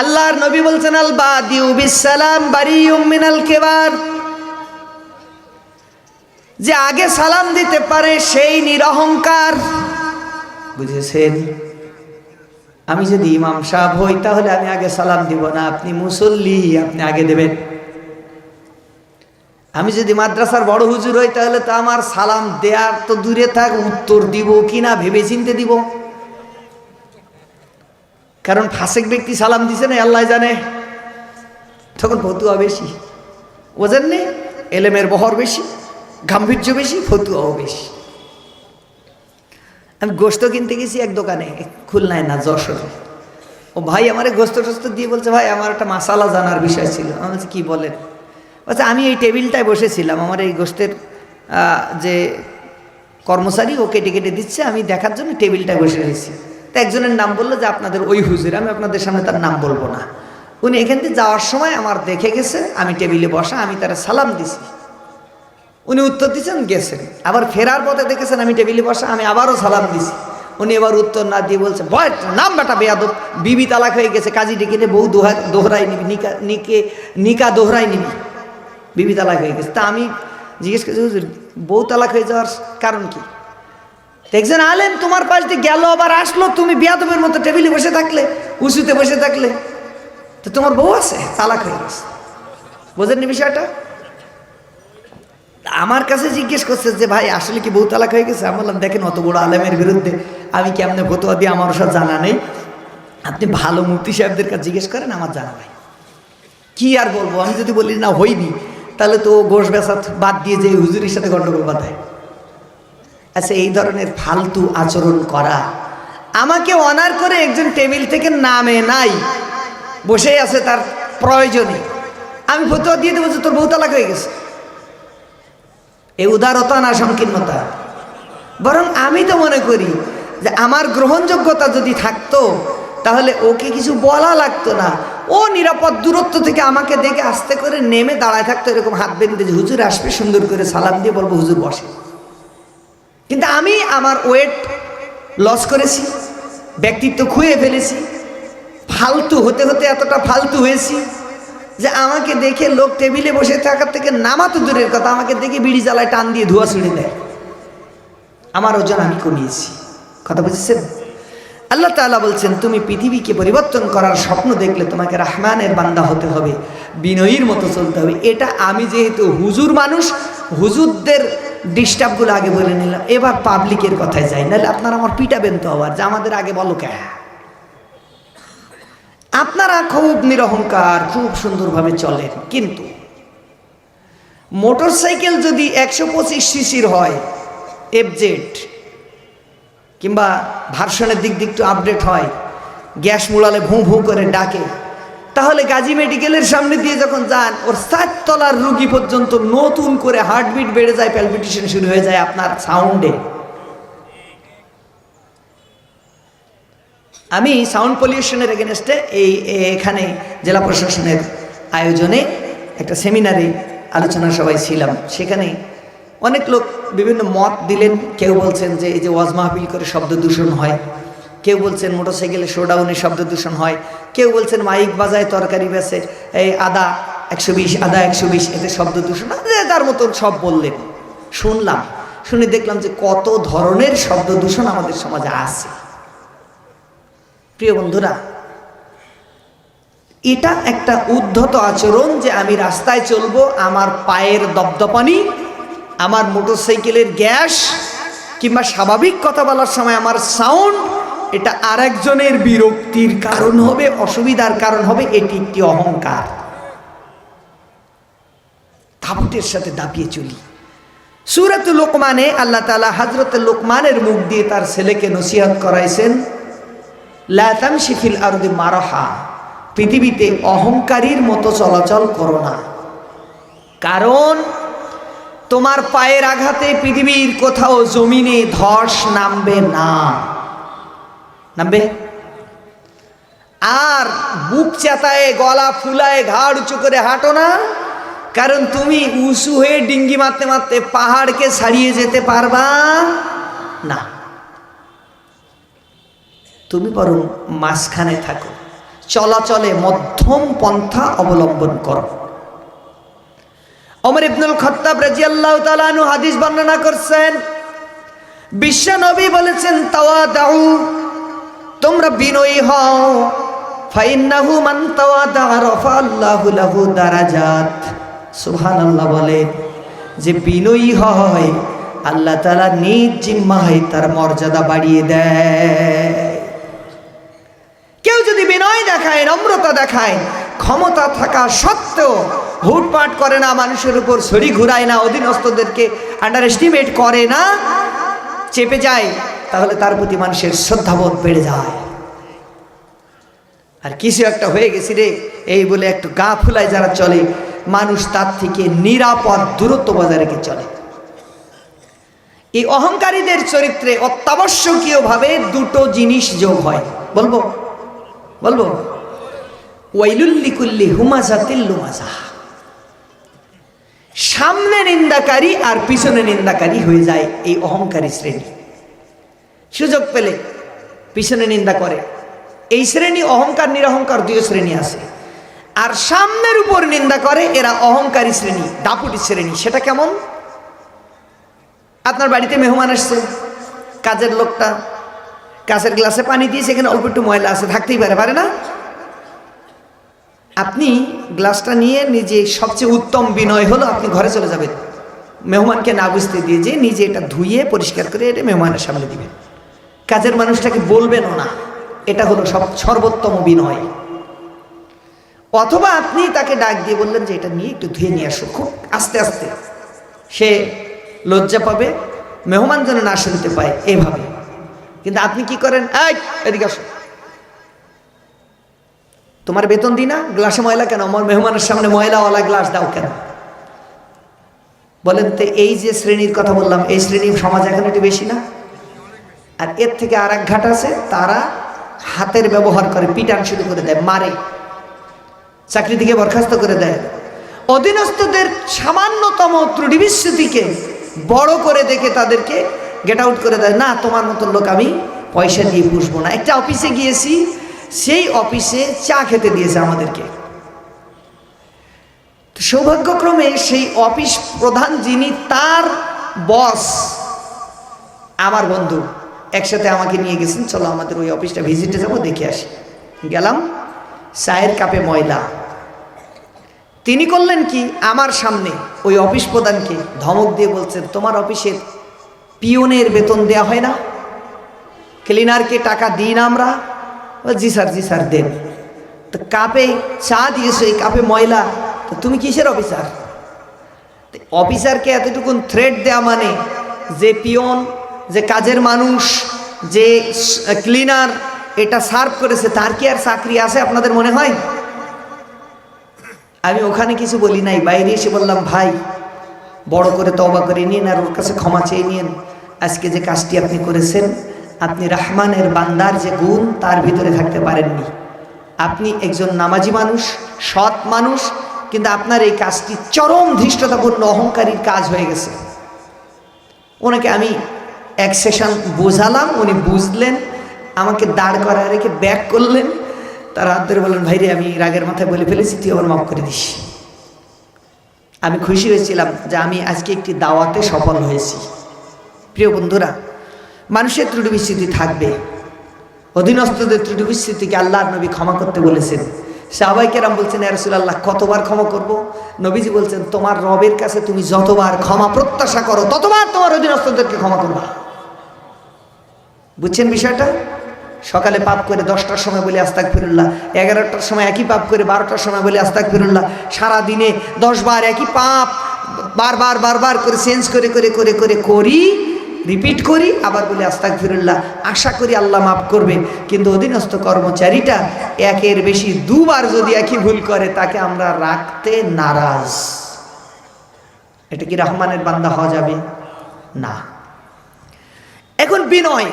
আল্লাহর নবী বলছেন, আল বাদিউ বিসালাম বারিউম মিনাল কেবার। যে আগে সালাম দিতে পারে সেই নিরহংকার। বুঝেছেন? আমি যদি ইমাম সাহেব হই, তাহলে আমি আগে সালাম দিব না। আপনি মুসল্লি, আপনি আগে দেবেন। আমি যদি মাদ্রাসার বড় হুজুর হই, তাহলে তো আমার সালাম দেয়ার তো দূরে থাক, উত্তর দিব কি না ভেবে চিনতে দিব। কারণ ফাঁসেক ব্যক্তি সালাম দিছে না, আল্লাহ জানে। তখন ফতুয়া বেশি। বোঝেননি এলেমের বহর বেশি, গাম্ভীর্য বেশি, ফতুয়াও বেশি। আমি গোস্ত কিনতে গেছি এক দোকানে খুলনায় না, যশোরে। ও ভাই আমারে গোস্ত টোস্ত দিয়ে বলছে, ভাই, আমার একটা মাসালা জানার বিষয় ছিল। আমি বলছি, কী বলেন? বলছে, আমি এই টেবিলটায় বসেছিলাম, আমার এই গোস্তের যে কর্মচারী ও কেটে কেটে দিচ্ছে, আমি দেখার জন্য টেবিলটায় বসে রয়েছি। তো একজনের নাম বলল যে আপনাদের ওই হুজুর, আমি আপনাদের সামনে তার নাম বলব না। উনি এখান থেকে যাওয়ার সময় আমার দেখে গেছে, আমি টেবিলে বসা, আমি তারা সালাম দিছি। উনি উত্তর দিয়েছেন, গেছেন। আবার ফেরার পথে দেখেছেন আমি টেবিলে বসা, আমি আবারও সালাম দিছি। উনি এবার উত্তর না দিয়ে বলছে বয় নাম বেটা বেয়াদব। বিবি তালাক হয়ে গেছে, কাজী ডেকে নিয়ে বউ দোহা দোহরাই নিবি, নিকা, নিকে, নিকা দোহরাই নিবি। বিবি তালাক হয়ে গেছে। তা আমি জিজ্ঞেস করছি, হুজুর, বউ তালাক হয়ে যাওয়ার কারণ কি? দেখছেন আলেম তোমার পাশ দিয়ে গেল, আবার আসলো, তুমি বেয়াদবের মতো টেবিলে বসে থাকলে উঁচুতে বসে থাকলে। তো তোমার বউ আছে, তালাক হয়ে গেছে। বোঝেননি বিষয়টা? আমার কাছে জিজ্ঞেস করছে যে, ভাই, আসলে কি বউ তালাক হয়ে গেছে? আমি বললাম, দেখেন, অত বড় আলেমের বিরুদ্ধে আমি কেমনে ফতোয়া দিয়ে আমার ওসব জানা নেই। আপনি ভালো মুক্তি সাহেবদের কাছে জিজ্ঞেস করেন, আমার জানা নাই। কি আর বলব? আমি যদি বলি না হইনি, তাহলে তো গোশ বেচা বাদ দিয়ে যে হুজুরির সাথে গন্ডগোল বাঁধায়। আচ্ছা এই ধরনের ফালতু আচরণ করা। আমাকে অনার করে একজন টেবিল থেকে নামে নাই। বসে আছে তার প্রয়োজনে। আমি ফতোয়া দিয়ে দেবো যে তোর বউ তালাক হয়ে গেছে। এই উদারতা না সংকীর্ণতা বরং আমি তো মনে করি যে আমার গ্রহণযোগ্যতা যদি থাকতো, তাহলে ওকে কিছু বলা লাগতো না। ও নিরাপদ দূরত্ব থেকে আমাকে দেখে আস্তে করে নেমে দাঁড়ায় থাকতো, এরকম হাত বেঁধে হুজুর আসবে সুন্দর করে সালাম দিয়ে বলব, হুজুর বসে। কিন্তু আমি আমার ওয়েট লস করেছি, ব্যক্তিত্ব খুঁয়ে ফেলেছি, ফালতু হতে হতে এতটা ফালতু হয়েছি যে আমাকে দেখে লোক টেবিলে বসে থাকার থেকে নামা তো দূরের কথা, আমাকে দেখে বিড়ি জ্বালায় টান দিয়ে ধোয়া ছুড়ে দেয়। আমার ওজন আমি কমিয়েছি। কথা বুঝেছেন? আল্লাহ তাআলা বলছেন, তুমি পৃথিবীকে পরিবর্তন করার স্বপ্ন দেখলে তোমাকে রাহমানের বান্দা হতে হবে, বিনয়ীর মতো চলতে হবে। এটা আমি যেহেতু হুজুর মানুষ, হুজুরদের ডিস্টার্বগুলো আগে বলে নিলাম। এবার পাবলিকের কথায় যাই, নাহলে আপনারা আমার পিটাবেন তো আবার যে আমাদের আগে বলো কে? আপনারা খুব নিরহংকার, খুব সুন্দরভাবে চলেন, কিন্তু মোটরসাইকেল যদি একশো পঁচিশ সিসির হয় এফজেড কিংবা ভার্সনের দিক দিক একটু আপডেট হয়, গ্যাস মুড়ালে ভুঁ ভুঁ করে ডাকে তাহলে গাজী মেডিকেলের সামনে দিয়ে যখন যান, ওর সাত তলার রুগী পর্যন্ত নতুন করে হার্টবিট বেড়ে যায় প্যালপিটেশন শুরু হয়ে যায় আপনার সাউন্ডে আমি সাউন্ড পলিউশনের এগেনস্টে এই এখানে জেলা প্রশাসনের আয়োজনে একটা সেমিনারে আলোচনা সবাই ছিলাম। সেখানে অনেক লোক বিভিন্ন মত দিলেন, কেউ বলছেন যে এই যে ওয়াজ মাহফিল করে শব্দ দূষণ হয়। কেউ বলছেন মোটরসাইকেলে শোডাউনে শব্দ দূষণ হয়, কেউ বলছেন মাইক বাজায় তরকারি বেছে এই আদা একশো বিশ, আদা একশো বিশ, এতে শব্দ দূষণ তার মতন সব বললেন। শুনলাম, শুনে দেখলাম যে কত ধরনের শব্দ দূষণ আমাদের সমাজে আছে। প্রিয় বন্ধুরা, এটা একটা উদ্ধত আচরণ যে আমি রাস্তায় চলবো, আমার পায়ের দপদপানি, আমার মোটরসাইকেলের গ্যাস, কিংবা স্বাভাবিক কথা বলার সময় আমার সাউন্ড এটা আরেকজনের বিরক্তির কারণ হবে, অসুবিধার কারণ হবে, এটি একটি অহংকার। থাপটের সাথে দাপিয়ে চলি। সুরত লোকমানে আল্লাহ তালা হাজরত লোকমানের মুখ দিয়ে তার ছেলেকে নসিহত করাইছেন লাতাম শিফিল আরদি মারহা, পৃথিবীতে অহংকারীর মতো চলাচল করো না। কারণ তোমার পায়ের আঘাতে পৃথিবীর কোথাও জমিনে ধস নামবে না। নামবে? আর বুক চেতায়, গলা ফুলায়, ঘাড় উঁচু করে হাঁটো না। কারণ তুমি উঁচু হয়ে ডিঙ্গি মারতে মারতে পাহাড়কে ছাড়িয়ে যেতে পারবা না। তুমি বরং মাঝখানে থাকো। চলাচলে মধ্যম পন্থা অবলম্বন করো। অমর ইবনুল খত্তাব রাজিয়াল্লাহু তাআলা আনহু হাদিস বর্ণনা করছেন, বিশ্ব নবী বলেছেন তাওয়া দাউ তোমরা বিনয়ী হও। ফাইন্নাহু মান তাওয়াদা রাফা আল্লাহু লাহু দারাজাত। সুবহানাল্লাহ বলে যে বিনয়ী হয়, আল্লাহ তাআলা নিজ জিম্মায় তার মর্যাদা বাড়িয়ে দেয়। কেউ যদি বিনয় দেখায়, নম্রতা দেখায়, ক্ষমতা থাকা সত্ত্বেও হুটপাট করে না, মানুষের উপর ছড়ি ঘুরায় না, অধীনস্থদেরকে আন্ডার এস্টিমেট করে না, চেপে যায়। তাহলে তার প্রতি মানুষের শ্রদ্ধাবোধ বেড়ে যায়। আর কিছু একটা হয়ে গেছি রে, এই বলে একটু গা ফুলায় যারা চলে, মানুষ তার থেকে নিরাপদ দূরত্ব বজায় রেখে চলে। এই অহংকারীদের চরিত্রে অত্যাবশ্যকীয়ভাবে দুটো জিনিস যোগ হয়। বলব? বলব? ওয়াইলুল্লিকুল্লি হুমাজাতিল লুমাজা সামনে নিন্দাকারী আর পিছনে নিন্দাকারী হয়ে যায় এই অহংকারী শ্রেণি। সুযোগ পেলে পিছনে নিন্দা করে। এই শ্রেণি অহংকার, নিরহংকার দুই শ্রেণি আছে। আর সামনের উপর নিন্দা করে, এরা অহংকারী শ্রেণি, দাপুটি শ্রেণি। সেটা কেমন? আপনার বাড়িতে মেহমান আসছে, কাজের লোকটা কাছের গ্লাসে পানি দিয়ে সেখানে অল্প একটু ময়লা আছে, থাকতেই পারে পারে না? আপনি গ্লাসটা নিয়ে নিজে সবচেয়ে উত্তম বিনয় হলো আপনি ঘরে চলে যাবেন। মেহমানকে না বুঝতে দিয়ে যে নিজে এটা ধুয়ে পরিষ্কার করে এটা মেহমানের সামনে দিবেন। কাজের মানুষটাকে বলবেনও না। এটা হলো সব সর্বোত্তম বিনয়। অথবা আপনি তাকে ডাক দিয়ে বললেন যে, এটা নিয়ে একটু ধুয়ে নিয়ে আসো খুব আস্তে আস্তে। সে লজ্জা পাবে, মেহমান যেন না শুনতে পায় এভাবে। কিন্তু আপনি কি করেন? এদিকে আসো। তোমার বেতন দি না? গ্লাসে ময়লা কেন? আমার মেহমানের সামনে ময়লাওয়ালা গ্লাস দাও কেন? বলেন, তো এই যে শ্রেণির কথা বললাম, এই শ্রেণির সমাজ এখন একটু বেশি না? আর এর থেকে আর ঘাট আছে, তারা হাতের ব্যবহার করে, পিটান শুরু করে দেয়, মারে, চাকরি থেকে বরখাস্ত করে দেয়। অধীনস্থদের সামান্যতম ত্রুটি বিস্মৃতিকে বড় করে দেখে তাদেরকে গেট আউট করে দেয়, না, তোমার মতন লোক আমি পয়সা দিয়ে পুষবো না। একটা অফিসে গিয়েছি, সেই অফিসে চা খেতে দিয়েছে আমাদেরকে। সৌভাগ্যক্রমে সেই অফিস প্রধান যিনি, তার বস আমার বন্ধু। একসাথে আমাকে নিয়ে গেছেন, চলো আমাদের ওই অফিসটা ভিজিটে যাব, দেখে আসি। গেলাম, চায়ের কাপে ময়লা। তিনি করলেন কি? আমার সামনে ওই অফিস প্রধানকে ধমক দিয়ে বলছেন, তোমার অফিসের পিওনের বেতন দেয়া হয় না? ক্লিনারকে টাকা দিই না আমরা? জি স্যার জি স্যার, দেন। তো কাপে চা দিয়েছ, এই কাপে ময়লা। তো তুমি কিসের অফিসার? অফিসারকে এতটুকুন থ্রেড দেয়া মানে যে পিয়ন যে কাজের মানুষ, যে ক্লিনার এটা সার্ভ করেছে, তার কি আর চাকরি আছে আপনাদের মনে হয়? আমি ওখানে কিছু বলি নাই, বাইরে এসে বললাম, ভাই, বড় করে তবা করে নিন আর ওর কাছে ক্ষমা চেয়ে নিন। আজকে যে কাজটি আপনি করেছেন, আপনি রাহমানের বান্দার যে গুণ, তার ভিতরে থাকতে পারেননি। আপনি একজন নামাজি মানুষ, সৎ মানুষ, কিন্তু আপনার এই কাজটি চরম ধৃষ্টতাপূর্ণ, অহংকারীর কাজ হয়ে গেছে। ওনাকে আমি এক সেশন বোঝালাম, উনি বুঝলেন, আমাকে দাঁড় করা রেখে ব্যাক করলেন। তার হাত ধরে বললেন, ভাইরে, আমি রাগের মাথায় বলে ফেলেছি, তুই আবার মাফ করে দিস। আমি খুশি হয়েছিলাম যে আমি আজকে একটি দাওয়াতে সফল হয়েছি। প্রিয় বন্ধুরা, মানুষের ত্রুটি বিস্মৃতি থাকবে। অধীনস্থদের ত্রুটি বিস্মৃতিকে আল্লাহর নবী ক্ষমা করতে বলেছেন। সাহবাই কেরাম বলছেন এরসুল আল্লাহ কতবার ক্ষমা করব? নবীজি বলছেন, তোমার রবের কাছে তুমি যতবার ক্ষমা প্রত্যাশা করো, ততবার তোমার অধীনস্থদেরকে ক্ষমা করবা। বুঝছেন বিষয়টা? সকালে পাপ করে দশটার সময় বলে আস্তাক ফিরুল্লাহ এগারোটার সময় একই পাপ করে বারোটার সময় বলে আস্তাক ফিরুল্লাহ সারা দিনে দশ বার একই পাপ বারবার বারবার করে চেঞ্জ করে করে করে করে, করি রিপিট করি, আবার বলে আস্তাক ফিরুল্লাহ আশা করি আল্লাহ মাফ করবে, কিন্তু অধীনস্থ কর্মচারীটা একের বেশি দুবার যদি একই ভুল করে, তাকে আমরা রাখতে নারাজ। এটা কি রহমানের বান্দা হওয়া যাবে? না। এখন বিনয়